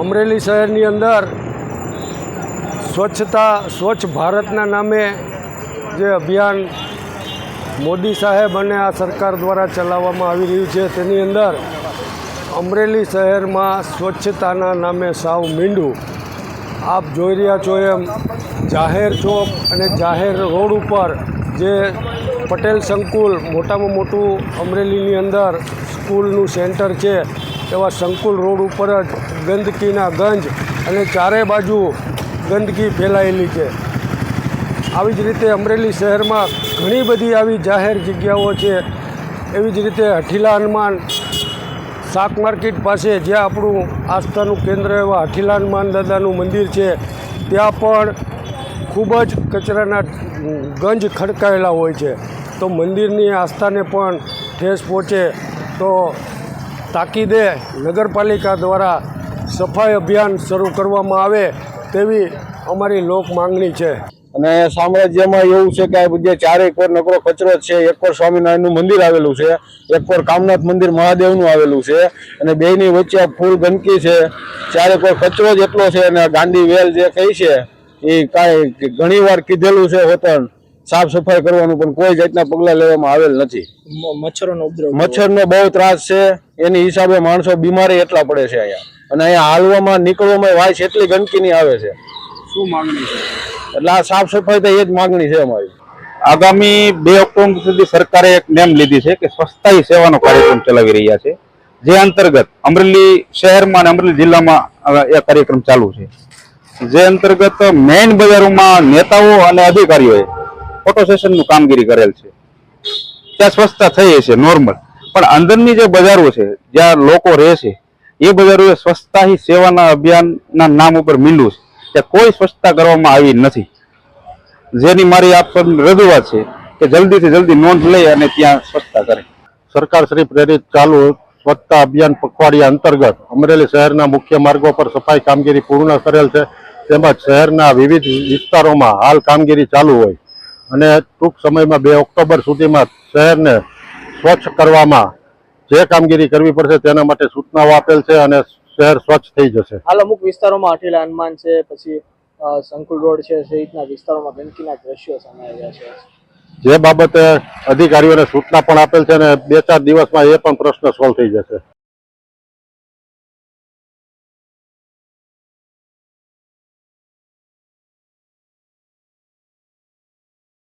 અમરેલી શહેરની અંદર સ્વચ્છતા, સ્વચ્છ ભારતના નામે જે અભિયાન મોદી સાહેબ અને આ સરકાર દ્વારા ચલાવવામાં આવી રહ્યું છે, તેની અંદર અમરેલી શહેરમાં સ્વચ્છતાના નામે સાવ મીંડું. આપ જોઈ રહ્યા છો એમ, જાહેર ચોક અને જાહેર રોડ ઉપર જે પટેલ સંકુલ મોટામાં મોટું અમરેલીની અંદર સ્કૂલનું સેન્ટર છે, એવા સંકુલ રોડ ઉપર જ ગંદકીના ગંજ અને ચારે બાજુ ગંદકી ફેલાયેલી છે. આવી જ રીતે અમરેલી શહેરમાં ઘણી બધી આવી જાહેર જગ્યાઓ છે. એવી જ રીતે હઠીલા હનુમાન શાક માર્કેટ પાસે જ્યાં આપણું આસ્થાનું કેન્દ્ર એવા હઠીલા હનુમાન દાદાનું મંદિર છે, ત્યાં પણ ખૂબ જ કચરાના ગંજ ખડકાયેલા હોય છે. તો મંદિરની આસ્થાને પણ ઠેસ પહોંચે તો તાકીદે નગરપાલિકા દ્વારા સફાઈ અભિયાન શરૂ કરવામાં આવે તેવી અમારી લોક માંગણી છે. અને સામ્રાજ્યમાં એવું છે કે આ બધે ચારે કોર નકરો કચરો છે. એક કોર સ્વામિનારાયણનું મંદિર આવેલું છે એક કોર કામનાથ મંદિર મહાદેવનું આવેલું છે અને બેયની વચ્ચે આ ફૂલ ગંદકી છે. ચારે કોર કચરો જ એટલો છે અને ગાંધી વેલ જે કહી છે એ કાંઈ ઘણી વાર કીધેલું છે વતન. સાફ સફાઈ કરવાનું પણ કોઈ જાતના પગલાં લેવામાં આવેલ નથી. મચ્છરોનો ઉપદ્રવ. મચ્છરનો બહુ ત્રાસ છે. એની હિસાબે માણસો બીમારી એટલા પડે છે અહીંયા. અને અહીંયા હાલવામાં નીકળવામાં વાય છે એટલી ગંદકીની આવે છે. શું માંગણી છે? એટલે આ સાફ સફાઈ તો એ જ માગણી છે અમારી. આગામી બે ઓક્ટોબર સુધી સરકારે એક નેમ લીધી છે કે સ્વચ્છતા સેવાનો કાર્યક્રમ ચલાવી રહ્યા છે. જે અંતર્ગત અમરેલી શહેરમાં અને અમરેલી જિલ્લામાં એ કાર્યક્રમ ચાલુ છે. જે અંતર્ગત મેઇન બજારોમાં નેતાઓ અને અધિકારીઓએ ફોટો સેશનનું કામગીરી કરેલ છે. ત્યાં સ્વચ્છતા થઈ છે નોર્મલ. પણ અંદરની જે બજારો છે જ્યાં લોકો રહે છે એ બજારોએ સ્વચ્છતા હી સેવાના અભિયાનના નામ ઉપર મીંડું છે ત્યાં કોઈ સ્વચ્છતા કરવામાં આવી નથી. જેની મારી આપ રજૂઆત છે કે જલ્દીથી જલ્દી નોંધ લઈ અને ત્યાં સ્વચ્છતા કરે. સરકાર શ્રી પ્રેરિત ચાલુ સ્વચ્છતા અભિયાન પખવાડિયા અંતર્ગત અમરેલી શહેરના મુખ્ય માર્ગો પર સફાઈ કામગીરી પૂર્ણ કરેલ છે. તેમજ શહેરના વિવિધ વિસ્તારોમાં હાલ કામગીરી ચાલુ હોય. અને ટૂંક સમયમાં બે ઓક્ટોબર સુધીમાં શહેરને સ્વચ્છ કરવામાં જે કામગીરી કરવી પડશે તેના માટે સૂચનાઓ આપેલ છે અને શહેર સ્વચ્છ થઈ જશે. હાલ અમુક વિસ્તારોમાં અઠેલા હનુમાન છે પછી સંકુલ રોડ છે સહિતના વિસ્તારોમાં ગંદકીના દ્રશ્યો સામે આવ્યા છે. જે બાબતે અધિકારીઓને સૂચના પણ આપેલ છે અને બે ચાર દિવસમાં એ પણ પ્રશ્ન સોલ્વ થઈ જશે.